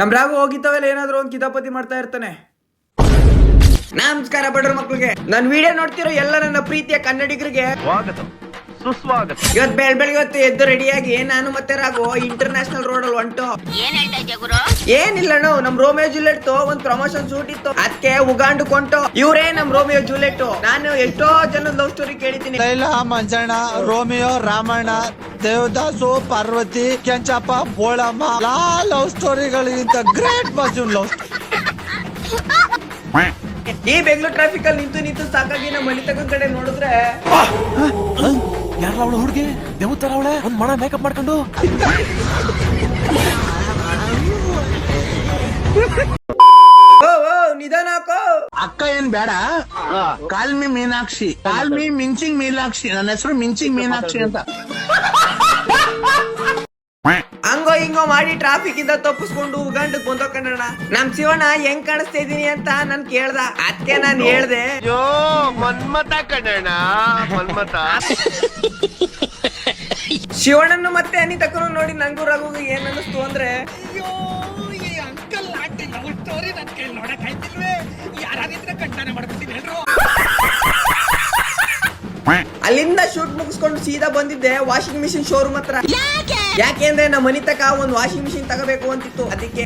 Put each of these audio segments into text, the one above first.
ನಮ್ ರಾಘು ಹೋಗಿದ್ದಾವೆಲ್ಲ ಏನಾದ್ರು ಒಂದ್ ಕಿತಾಪತಿ ಮಾಡ್ತಾ ಇರ್ತಾನೆ. ನಮಸ್ಕಾರ ಬಡ್ರ ಮಕ್ಳಿಗೆ. ನನ್ ವಿಡಿಯೋ ನೋಡ್ತಿರೋ ಎಲ್ಲ ನನ್ನ ಪ್ರೀತಿಯ ಕನ್ನಡಿಗರಿಗೆ. ಸ್ವಾಗತ. ಸುಸ್ವಾಗತ. ಇವತ್ ಬೆಳ್ ಬೆಳಗ್ಗೆ ಹೊತ್ತು ಎದ್ದು ರೆಡಿಯಾಗಿ ನಾನು ಮತ್ತೆ ರಾಘು ಇಂಟರ್ನ್ಯಾಷನಲ್ ರೋಡ್ ಅಲ್ಲಿ ಹೊಂಟು. ಏನ್ ಹೇಳ್ತಾ ಇದ್ಯಾ ಗುರು? ಏನಿಲ್ಲ ನಾವು ನಮ್ ರೋಮಿಯೋ ಜೂಲೆಟ್ ಒಂದ್ ಪ್ರಮೋಷನ್ ಶೂಟ್ ಇತ್ತು. ಅದಕ್ಕೆ ಉಗಾಂಡು ಕೊಂಟು. ಇವರೇ ನಮ್ ರೋಮಿಯೋ ಜೂಲಿಯಟ್ ನಾನು ಎಷ್ಟೋ ಜನ ಲವ್ ಸ್ಟೋರಿ ಕೇಳಿದ್ದೀನಿ. ಲೈಲಾ ಮಂಜಣ್ಣ ರೋಮಿಯೋ ರಾಮಣ್ಣ ದೇವದಾಸು ಪಾರ್ವತಿ ಕೆಂಚಪ್ಪ ಬೋಳಮ್ಮ ಲಾ ಲವ್ ಸ್ಟೋರಿಗಳಿಗಿಂತ ಗ್ರೇಟ್ ಮಜೂನ್ ಲವ್ ಈ ಬೆಂಗಳೂರು ಟ್ರಾಫಿಕ್ ಅಲ್ಲಿ ನಿಂತು ನಿಂತು ಸಾಕಾಗಿ ನಮ್ಮ ಮನೆ ತಗೊಂಡ್ ಕಡೆ ನೋಡಿದ್ರೆ ಯಾರ ಅವಳು ಹುಡುಗಿ? ದೇವತರ ಅವಳೆ? ಒಂದ್ ಮಣ ಮೇಕಪ್ ಮಾಡ್ಕೊಂಡು? ಓ ಓ ನಿಧಾನ ಹಾಕೋ. ಅಕ್ಕ ಏನ್ ಬೇಡ. Call me Meenakshi. Call me ಮಿಂಚಿಂಗ್ Meenakshi. ನನ್ನ ಹೆಸರು ಮಿಂಚಿಂಗ್ ಮೀನಾಕ್ಷಿ ಅಂತ. ಹಂಗೋ ಮಾಡಿ ಟ್ರಾಫಿಕ್ ಇಂದ ತಪ್ಪಿಸ್ಕೊಂಡು ಉಗಾಂಡಕ್ ಬಂದೋ ಕಣ್ಣ ನಮ್ ಶಿವಣ್ಣ ಹೆಂಗ್ ಕಾಣಿಸ್ತಾ ಇದೀನಿ ಅಂತ ನನ್ ಕೇಳ್ದ. ಅದಕ್ಕೆ ನಾನ್ ಹೇಳ್ದೆ. ಯೋ ಮನ್ಮತ ಕಣಣ್ಣ ಮನ್ಮತ ಶಿವಣ್ಣನ್ನು ಮತ್ತೆ ಅನಿತಕ್ಕೂ ನೋಡಿ ನಂಗೂ ರಘು ಏನ್ ಅನ್ನಿಸ್ತು ಅಂದ್ರೆ ಅಲ್ಲಿಂದ ಶೂಟ್ ಮುಗಿಸ್ಕೊಂಡು ಸೀದಾ ಬಂದಿದ್ದೆ ವಾಷಿಂಗ್ ಮಿಷಿನ್ ಶೋರೂಮ್ ಹತ್ರ. ಯಾಕೆ ಅಂದ್ರೆ ನಮ್ಮ ಮನಿ ತಕ ಒಂದ್ ವಾಷಿಂಗ್ ಮಿಷಿನ್ ತಗೋಬೇಕು ಅಂತಿತ್ತು. ಅದಕ್ಕೆ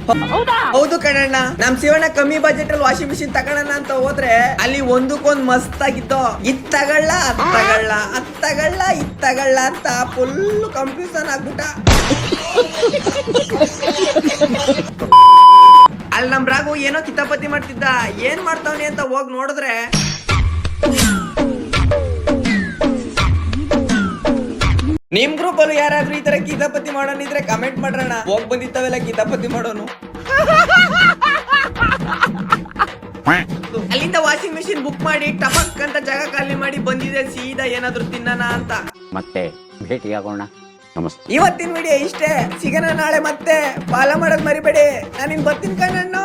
ಹೌದು? ಕಣಣ್ಣ. ನಮ್ ಶಿವಣ್ಣ ಕಮ್ಮಿ ಬಜೆಟ್ ಅಲ್ಲಿ ವಾಷಿಂಗ್ ಮಿಷಿನ್ ತಗೋಣ ಅಂತ ಹೋದ್ರೆ ಅಲ್ಲಿ ಒಂದಕ್ಕೊಂದ್ ಮಸ್ತ್ ಆಗಿತ್ತು ಇದ್ ತಗೊಳ್ಳ ಅದ್ ತಗೊಳ್ಳ ಅದ್ ತಗೊಳ್ಳ ಇದ್ ತಗೊಳ್ಳ ಅಂತ ಫುಲ್ ಕನ್ಫ್ಯೂಷನ್ ಆಗ್ಬಿಟ್ಟ. ಅಲ್ಲಿ ನಮ್ ರಾಘು ಏನೋ ಕಿತಾಪತಿ ಮಾಡ್ತಿದ್ದ. ಏನ್ ಮಾಡ್ತಾವ್ನಿ ಅಂತ ಹೋಗ್ ನೋಡಿದ್ರೆ ನಿಮ್ ಗ್ರೂಪ್ ಅಲ್ಲಿ ಯಾರಾದ್ರೂ ಈ ತರ ಗಿಡಪತಿ ಮಾಡೋಣ ಇದ್ರೆ ಕಮೆಂಟ್ ಮಾಡೋಣ ಹೋಗ್ ಬಂದಿತ್ತವೆಲ್ಲ ಕಿತಾಪತಿ ಮಾಡೋನು. ಅಲ್ಲಿಂದ ವಾಷಿಂಗ್ ಮೆಷಿನ್ ಬುಕ್ ಮಾಡಿ ಟಪಕ್ ಅಂತ ಜಾಗ ಖಾಲಿ ಮಾಡಿ ಬಂದಿದೆ ಸೀದಾ ಏನಾದ್ರೂ ತಿನ್ನೋಣ ಅಂತ. ಮತ್ತೆ ಭೇಟಿಯಾಗೋಣ. ನಮಸ್ತೆ. ಇವತ್ತಿನ ವಿಡಿಯೋ ಇಷ್ಟೇ. ಸಿಗೋಣ ನಾಳೆ ಮತ್ತೆ. ಪಾಲ ಮಾಡೋದ್ ಮರಿಬೇಡಿ. ನಾನು ಇನ್ ಬರ್ತೀನಿ ಕಣ್ಣ